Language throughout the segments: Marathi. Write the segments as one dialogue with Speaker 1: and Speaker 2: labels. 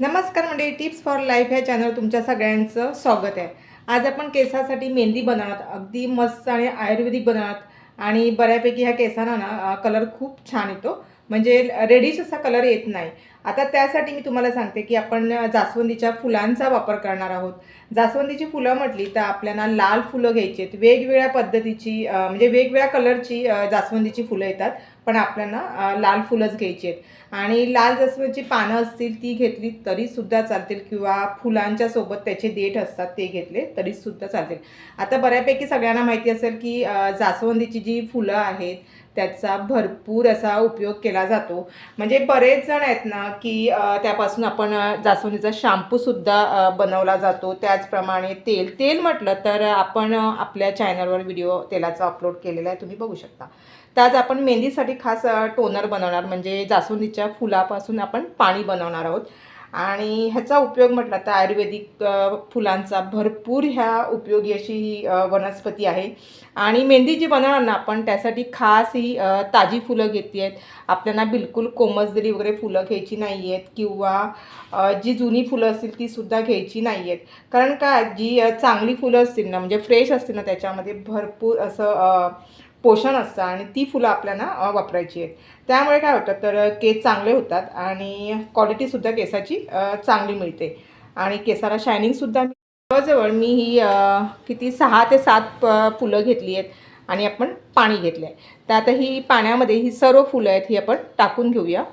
Speaker 1: नमस्कार म्हणजे टिप्स फॉर लाईफ ह्या चॅनल तुमच्या सगळ्यांचं स्वागत आहे. आज आपण केसासाठी मेहंदी बनवणार अगदी मस्त आणि आयुर्वेदिक बनवणार आणि बऱ्यापैकी ह्या केसांना ना कलर खूप छान येतो. म्हणजे रेडिश असा कलर येत नाही. आता त्यासाठी मी तुम्हाला सांगते की आपण जास्वंदीच्या फुलांचा वापर करणार आहोत. जास्वंदीची फुलं म्हटली तर आपल्याला लाल फुलं घ्यायची आहेत. वेगवेगळ्या पद्धतीची म्हणजे वेगवेगळ्या कलरची जास्वंदीची फुलं येतात. पण आपल्याला लाल फुलंच घ्यायची आहेत. आणि लाल जास्वंदीची पानं असतील ती घेतली तरीसुद्धा चालतील किंवा फुलांच्या सोबत त्याचे देठ असतात ते घेतले तरीसुद्धा चालतील. आता बऱ्यापैकी सगळ्यांना माहिती असेल की जास्वंदीची जी फुलं आहेत त्याचा भरपूर असा उपयोग केला जातो. म्हणजे बरेच जण आहेत ना की त्यापासून आपण जास्वंदीचा शॅम्पूसुद्धा बनवला जातो. त्याचप्रमाणे तेल. तेल म्हटलं तर आपण आपल्या चॅनलवर व्हिडिओ तेलाचा अपलोड केलेला आहे तुम्ही बघू शकता. तर आज आपण मेहंदीसाठी खास टोनर बनवणार. म्हणजे जास्वंदीच्या फुलापासून आपण पाणी बनवणार आहोत. आणि ह्याचा उपयोग म्हटला तर आयुर्वेदिक फुलांचा भरपूर ह्या उपयोगी अशी ही वनस्पती आहे. आणि मेहंदी जी बनवणार ना आपण त्यासाठी खास ही ताजी फुलं घेतली आहेत आपल्याला बिलकुल कोमजदरी वगैरे फुलं घ्यायची नाही आहेत किंवा जी जुनी फुलं असतील तीसुद्धा घ्यायची नाही आहेत कारण का जी चांगली फुलं असतील ना म्हणजे फ्रेश असतील ना त्याच्यामध्ये भरपूर असं पोषण असतं आणि ती फुलं आपल्याला वापरायची आहेत. त्यामुळे काय होतं तर केस चांगले होतात आणि क्वालिटीसुद्धा केसाची चांगली मिळते. आणि केसाला शायनिंगसुद्धा जवळजवळ मी ही किती सहा ते सात प फुलं घेतली आहेत आणि आपण पाणी घेतलं आहे. तर आता ही पाण्यामध्ये ही सर्व फुलं आहेत ही आपण टाकून घेऊया.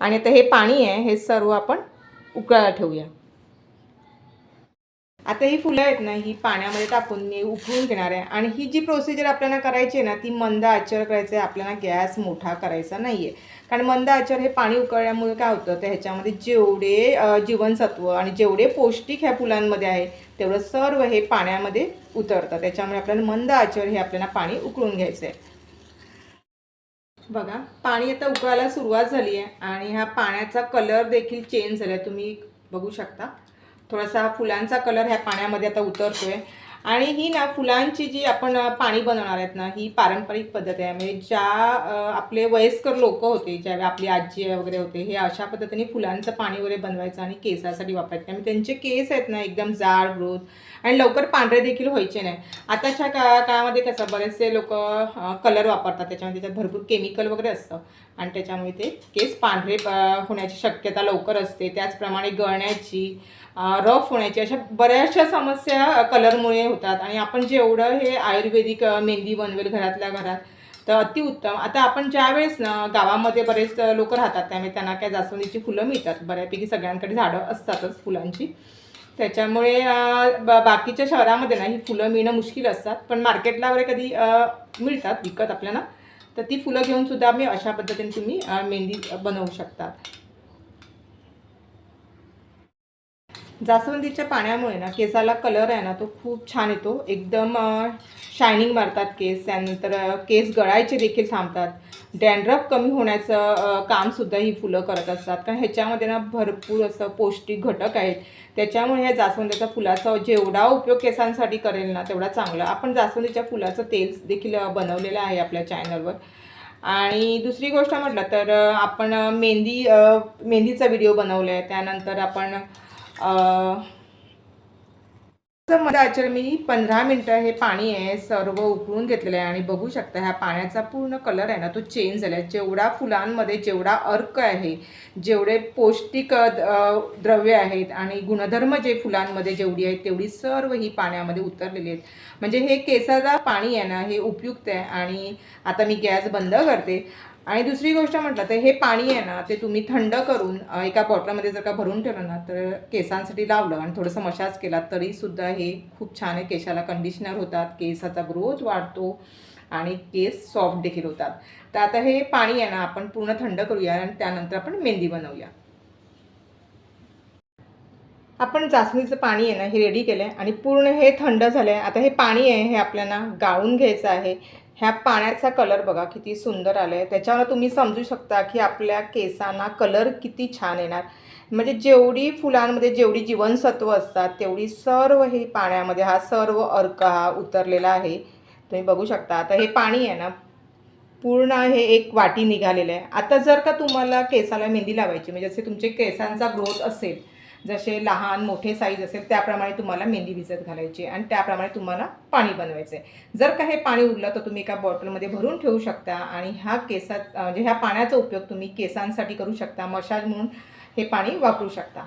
Speaker 1: आणि आता हे पाणी आहे हे सर्व आपण उकळायला ठेवूया. आता ही फुलं आहेत ना ही पाण्यामध्ये टाकून मी उकळून घेणार आहे. आणि ही जी प्रोसिजर आपल्याला करायची आहे ना ती मंद आचर करायचं आहे. आपल्याला गॅस मोठा करायचा नाही आहे कारण मंद आचर हे पाणी उकळल्यामुळे काय होतं तर ह्याच्यामध्ये जेवढे जीवनसत्व आणि जेवढे पौष्टिक ह्या फुलांमध्ये आहे तेवढं सर्व हे पाण्यामध्ये उतरतं. त्याच्यामुळे आपल्याला मंद आचर हे आपल्याला पाणी उकळून घ्यायचं आहे बघा पाणी आता उकळायला सुरुवात झाली आहे आणि ह्या पाण्याचा कलर देखील चेंज झाला आहे तुम्ही बघू शकता. थोडासा फुलांचा कलर ह्या पाण्यामध्ये आता उतरतो आहे आणि ही ना फुलांची जी आपण पाणी बनवणार आहेत ना ही पारंपरिक पद्धत आहे. म्हणजे ज्या आपले वयस्कर लोक होते ज्यावेळी आपली आजी वगैरे होते हे अशा पद्धतीने फुलांचं पाणी वगैरे बनवायचं आणि केसासाठी वापरायचं. त्यामुळे त्यांचे केस आहेत ना एकदम जाड ग्रोथ आणि लवकर पांढरे देखील व्हायचे नाही. आताच्या का काळामध्ये कसं बरेचसे लोक कलर वापरतात. त्याच्यामध्ये त्याच्यात भरपूर केमिकल वगैरे असतं. आणि त्याच्यामुळे ते केस पांढरे होण्याची शक्यता लवकर असते. त्याचप्रमाणे गळण्याची रफ होण्याची अशा बऱ्याचशा समस्या कलरमुळे होतात. आणि आपण जेवढं हे आयुर्वेदिक मेहंदी बनवेल घरातल्या घरात तर अतिउत्तम. आता आपण ज्यावेळेस ना गावामध्ये बरेच लोक राहतात त्यामुळे त्यांना काय जास्वंदीची फुलं मिळतात. बऱ्यापैकी सगळ्यांकडे झाडं असतातच फुलांची. त्याच्यामुळे ब बाकीच्या शहरामध्ये ना ही फुलं मिळणं मुश्किल असतात. पण मार्केटला वगैरे कधी मिळतात विकत आपल्याला तर ती फुलं घेऊन सुद्धा मी अशा पद्धतीने तुम्ही मेहंदी बनवू शकतात. जास्वंदीच्या पाण्यामुळे ना केसाला कलर आहे ना तो खूप छान येतो. एकदम शायनिंग मारतात केस त्यानंतर केस गळायचे देखील थांबतात. डॅन्ड्रफ कमी होण्याचं कामसुद्धा ही फुलं करत असतात. कारण ह्याच्यामध्ये ना भरपूर असं पौष्टिक घटक आहेत. त्याच्यामुळे ह्या जास्वंदीच्या फुलाचा जेवढा उपयोग केसांसाठी करेल ना तेवढा चांगला. आपण जास्वंदीच्या फुलाचं तेल देखील बनवलेलं आहे आपल्या चॅनलवर आणि दुसरी गोष्ट म्हटलं तर आपण मेहंदी मेहंदीचा व्हिडिओ बनवला आहे त्यानंतर आपण मध्ये आचर मी पंधरा मिनटं हे पाणी आहे सर्व उकळून घेतलेलं आहे आणि बघू शकता ह्या पाण्याचा पूर्ण कलर आहे ना तो चेंज झाला आहे जेवढा फुलांमध्ये जेवढा अर्क आहे जेवढे पौष्टिक द्रव्य आहेत आणि गुणधर्म जे फुलांमध्ये जेवढी आहेत तेवढी सर्व ही पाण्यामध्ये उतरलेली आहेत. म्हणजे हे केसाला पाणी आहे ना हे उपयुक्त आहे आणि आता मी गॅस बंद करते. आणि दुसरी गोष्ट म्हटलं तर हे पाणी आहे ना ते तुम्ही थंड करून एका बॉटलमध्ये जर का भरून ठेवलं ना तर केसांसाठी लावलं आणि थोडंसं मसाज केला तरीसुद्धा हे खूप छान आहे. केसाला कंडिशनर होतात केसाचा ग्रोथ वाढतो आणि केस सॉफ्ट देखील होतात. तर आता हे पाणी आहे ना आपण पूर्ण थंड करूया आणि त्यानंतर आपण मेहंदी बनवूया. आपण जास्वंदीचं पाणी आहे ना हे रेडी केलं आहे आणि पूर्ण हे थंड झालं आहे आता हे पाणी आहे हे आपल्याला गाळून घ्यायचं आहे. ह्या पाण्याचा कलर बघा किती सुंदर आलं आहे त्याच्यावर तुम्ही समजू शकता की आपल्या केसांना कलर किती छान येणार. म्हणजे जेवढी फुलांमध्ये जेवढी जीवनसत्व असतात तेवढी सर्व हे पाण्यामध्ये हा सर्व अर्क हा उतरलेला आहे. तुम्ही बघू शकता. आता हे पाणी आहे ना पूर्ण हे एक वाटी निघालेलं आहे. आता जर का तुम्हाला केसाला मेहंदी लावायची म्हणजे जसे तुमचे केसांचा ग्रोथ असेल जसे लहान मोठे साईज असेल त्याप्रमाणे तुम्हाला मेहंदी भिजत घालायची आणि त्याप्रमाणे तुम्हाला पाणी बनवायचं आहे जर का हे पाणी उरलं तर तुम्ही एका बॉटलमध्ये भरून ठेवू शकता आणि ह्या केसात म्हणजे ह्या पाण्याचा उपयोग तुम्ही केसांसाठी करू शकता मसाज म्हणून हे पाणी वापरू शकता.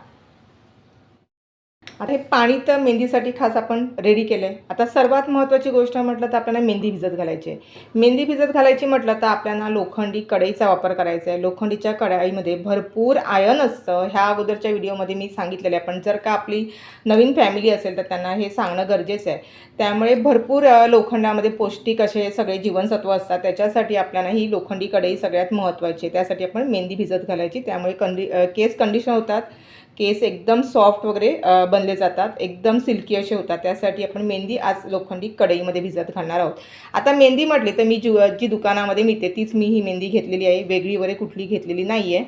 Speaker 1: आता हे पाणी तर मेहंदीसाठी खास आपण रेडी केलं आहे आता सर्वात महत्त्वाची गोष्ट म्हटलं तर आपल्याला मेहंदी भिजत घालायची आहे. मेहंदी भिजत घालायची म्हटलं तर आपल्याला लोखंडी कढईचा वापर करायचा आहे. लोखंडीच्या कढाईमध्ये भरपूर आयन असतं. ह्या अगोदरच्या व्हिडिओमध्ये मी सांगितलेलं आहे. पण जर का आपली नवीन फॅमिली असेल तर त्यांना हे सांगणं गरजेचं आहे. त्यामुळे भरपूर लोखंडामध्ये पौष्टिक असे सगळे जीवनसत्व असतात. त्याच्यासाठी आपल्याला ही लोखंडी कढई सगळ्यात महत्त्वाची आहे. त्यासाठी आपण मेहंदी भिजत घालायची. त्यामुळे कंडी केस कंडिशन होतात. केस एकदम सॉफ्ट वगैरे बनले जातात. एकदम सिल्की असे होतात. त्यासाठी आपण मेहंदी आज लोखंडी कढईमध्ये भिजत घालणार आहोत. आता मेहंदी म्हटली तर मी जी जी दुकानामध्ये मिळते तीच मी ही मेहंदी घेतलेली आहे. वेगळी वगैरे कुठली घेतलेली नाही आहे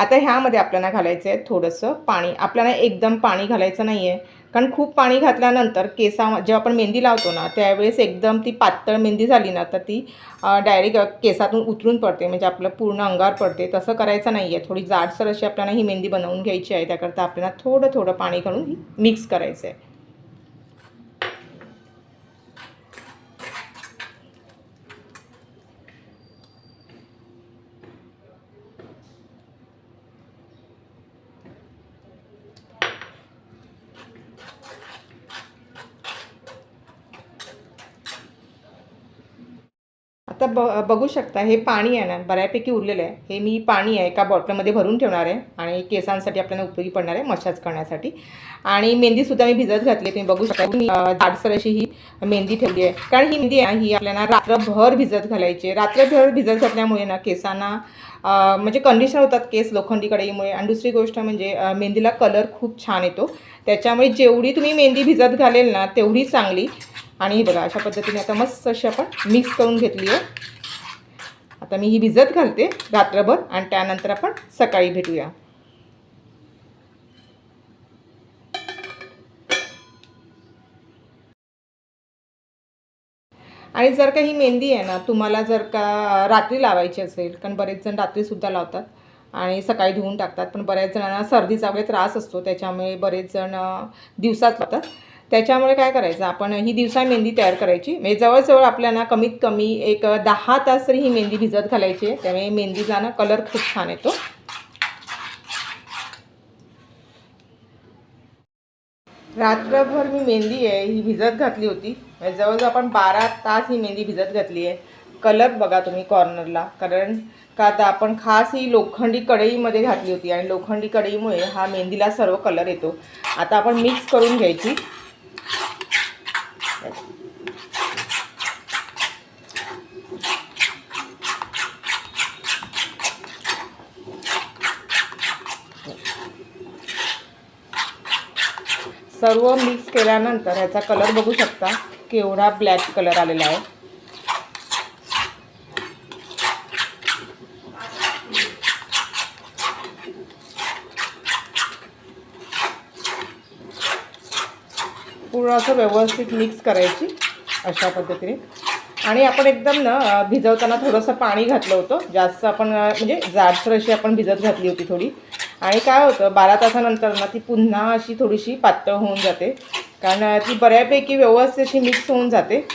Speaker 1: आता ह्यामध्ये आपल्याला घालायचं आहे थोडंसं पाणी. आपल्याला एकदम पाणी घालायचं नाही आहे कारण खूप पाणी घातल्यानंतर केसा जेव्हा आपण मेहंदी लावतो ना त्यावेळेस एकदम ती पातळ मेहंदी झाली ना तर ती डायरेक्ट केसातून उतरून पडते. म्हणजे आपलं पूर्ण अंगावर पडते. तसं करायचं नाही आहे थोडी जाडसर अशी आपल्याला ही मेहंदी बनवून घ्यायची आहे. त्याकरता आपल्याला थोडं थोडं पाणी घालून ही मिक्स करायचं आहे आता ब बघू शकता हे पाणी आहे ना बऱ्यापैकी उरलेलं आहे. हे मी पाणी आहे एका बॉटलमध्ये भरून ठेवणार आहे आणि केसांसाठी आपल्याला उपयोगी पडणार आहे मसाज करण्यासाठी. आणि मेहंदीसुद्धा मी भिजत घातली तुम्ही बघू शकता. मी दाटसर अशी ही मेहंदी ठेवली आहे. कारण ही मेहंदी आहे ही आपल्याला रात्रभर भिजत घालायची आहे. रात्रभर भिजत घातल्यामुळे ना केसांना म्हणजे कंडिशन होतात केस लोखंडीकडे कढईमुळे आणि दुसरी गोष्ट म्हणजे मेहंदीला कलर खूप छान येतो. त्याच्यामुळे जेवढी तुम्ही मेहंदी भिजत घालेल ना तेवढी चांगली. आणि बघा अशा पद्धतीने आता मस्त अशी आपण मिक्स करून घेतली आहे. आता मी ही भिजत घालते रात्रभर आणि त्यानंतर आपण सकाळी भेटूया. आणि जर का ही मेहंदी आहे ना तुम्हाला जर का रात्री लावायची असेल कारण बरेच जण रात्रीसुद्धा लावतात आणि सकाळी धुवून टाकतात पण बऱ्याच जणांना सर्दीचा वगैरे त्रास असतो त्याच्यामुळे बरेच जण दिवसात लावतात. त्याच्यामुळे काय करायचं? आपण ही दिवसा मेहंदी तयार करायची. म्हणजे जवळजवळ आपल्याला कमीत कमी एक दहा तास तरी ही मेहंदी भिजत घालायची आहे. त्यामुळे मेहंदीचा ना कलर खूप छान येतो. रात्रभर मी मेहंदी आहे ही भिजत घातली होती. म्हणजे जवळजवळ आपण बारा तास ही मेहंदी भिजत घातली आहे. कलर बघा तुम्ही कॉर्नरला कारण का आता आपण खास ही लोखंडी कढईमध्ये घातली होती आणि लोखंडी कढईमुळे हा मेहंदीला सर्व कलर येतो. आता आपण मिक्स करून घ्यायची. सर्व मिक्स केल्यानंतर ह्याचा कलर बघू शकता. केवढा ब्लॅक कलर आलेला आहे. पूर्ण असं व्यवस्थित मिक्स करायची अशा पद्धतीने. आणि आपण एकदम ना भिजवताना थोडंसं पाणी घातलं होतं. जास्त आपण म्हणजे जाडसर अशी आपण भिजत घातली होती थोडी. आणि काय होतं बारा तासानंतर ना ती पुन्हा अशी थोडीशी पातळ होऊन जाते. कारण ती बऱ्यापैकी व्यवस्थित अशी मिक्स होऊन जाते.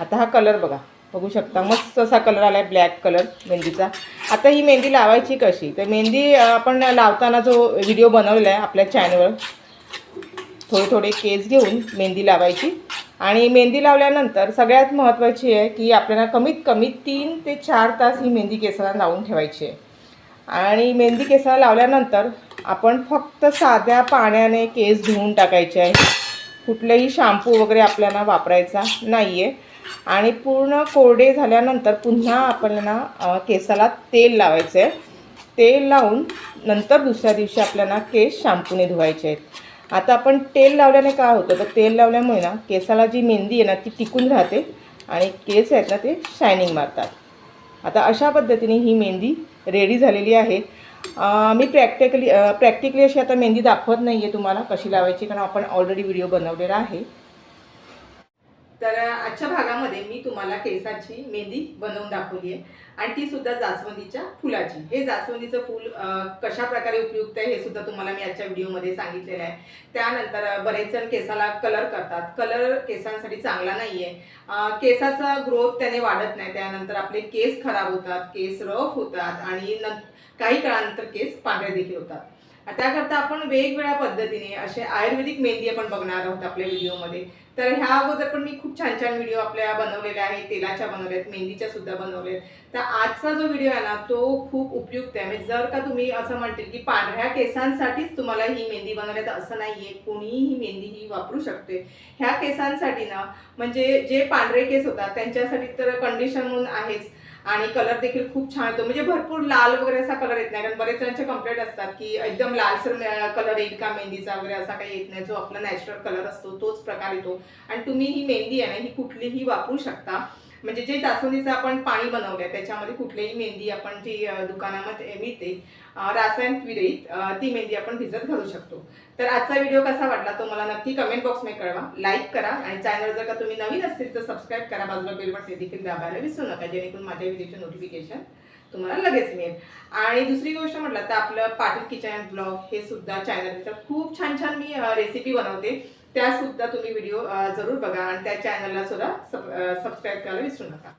Speaker 1: आता हा कलर बघा. बघू शकता मस्त असा कलर आला आहे ब्लॅक कलर मेहंदीचा. आता ही मेहंदी लावायची कशी? तर मेहंदी आपण लावताना जो व्हिडिओ बनवलेला आहे आपल्या चॅनलवर थोडे थोडे केस घेऊन मेहंदी लावायची. आणि मेहंदी लावल्यानंतर सगळ्यात महत्त्वाची आहे की आपल्याला कमीत कमी तीन ते चार तास ही मेहंदी केसाला लावून ठेवायची आहे. आणि मेहंदी केसाला लावल्यानंतर आपण फक्त साध्या पाण्याने केस धुवून टाकायचे आहे. कुठलंही शॅम्पू वगैरे आपल्याला वापरायचा नाही आहे आणि पूर्ण कोरडे झाल्यानंतर पुन्हा आपल्याला केसाला तेल लावायचं आहे तेल लावून नंतर दुसऱ्या दिवशी आपल्याला केस शॅम्पूने धुवायचे आहेत. आता आपण तेल लावल्याने काय होतं? तर तेल लावल्यामुळे ना केसाला जी मेहंदी आहे ना ती टिकून राहते आणि केस आहेत ना ते शायनिंग मारतात. आता अशा पद्धतीने ही मेहंदी रेडी झालेली आहे. मी प्रॅक्टिकली प्रॅक्टिकली अशी आता मेहंदी दाखवत नाही आहे तुम्हाला कशी लावायची कारण आपण ऑलरेडी व्हिडिओ बनवलेला आहे. तर आजच्या भागामध्ये मी तुम्हाला केसाची मेहंदी बनवून दाखवली आहे. आणि ती सुद्धा जास्वंदीच्या फुलाची. हे जास्वंदीचं फूल कशा प्रकारे उपयुक्त आहे हे सुद्धा तुम्हाला मी आजच्या व्हिडिओमध्ये सांगितलेलं आहे. त्यानंतर बरेच जण केसाला कलर करतात. कलर केसांसाठी चांगला नाहीये. आहे केसाचा ग्रोथ त्याने वाढत नाही. त्यानंतर आपले केस खराब होतात केस रफ होतात आणि नं- काही काळानंतर केस पांढरे देखील होतात. त्याकरता आपण वेगवेगळ्या पद्धतीने असे आयुर्वेदिक मेहंदी आपण बघणार आहोत आपल्या व्हिडिओमध्ये. तर ह्या अगोदर पण मी खूप छान छान व्हिडिओ आपल्या बनवलेल्या आहेत तेलाच्या बनवल्या आहेत मेहंदीच्या सुद्धा बनवल्या आहेत तर आजचा जो व्हिडिओ आहे ना तो खूप उपयुक्त आहे. म्हणजे जर का तुम्ही असं म्हणतील की पांढऱ्या केसांसाठीच तुम्हाला ही मेहंदी बनवली तर असं आहे कोणीही मेहंदी ही वापरू शकते. ह्या केसांसाठी ना म्हणजे जे पांढरे केस होतात त्यांच्यासाठी तर कंडिशन म्हणून आहेच. आणि कलर देखील खूप छान येतो. म्हणजे भरपूर लाल वगैरे असा कलर येत नाही. कारण बरेच जणांचे कंप्लेंट असतात की एकदम लालसर कलर येईल का मेहंदीचा वगैरे असा काही येत नाही. जो आपला नॅचरल कलर असतो तोच प्रकार येतो. आणि तुम्ही ही मेहंदी आहे ना ही कुठलीही वापरू शकता. म्हणजे जे जास्वंदीचं आपण पाणी बनवलंय त्याच्यामध्ये कुठलीही मेहंदी आपण जी दुकानामध्ये मिळते रासायन रासायनिक विरहित ती मेहंदी आपण भिजत घालू शकतो. तर आजचा व्हिडिओ कसा वाटला तो मला नक्की कमेंट बॉक्समध्ये कळवा. लाईक करा आणि चॅनल जर का तुम्ही नवीन असतील तर सबस्क्राईब करा. बाजूला बेल ते देखील दाबायला विसरू नका जेणेकरून माझ्या व्हिडिओचे नोटिफिकेशन तुम्हाला लगेच मिळेल. आणि दुसरी गोष्ट म्हटलं तर आपलं पाटील किचन ब्लॉग हे सुद्धा चॅनल खूप छान छान मी रेसिपी बनवते. त्या सुद्धा तुम्ही व्हिडिओ जरूर बघा आणि त्या चॅनलला सुद्धा सबस्क्राईब करायला विसरू नका.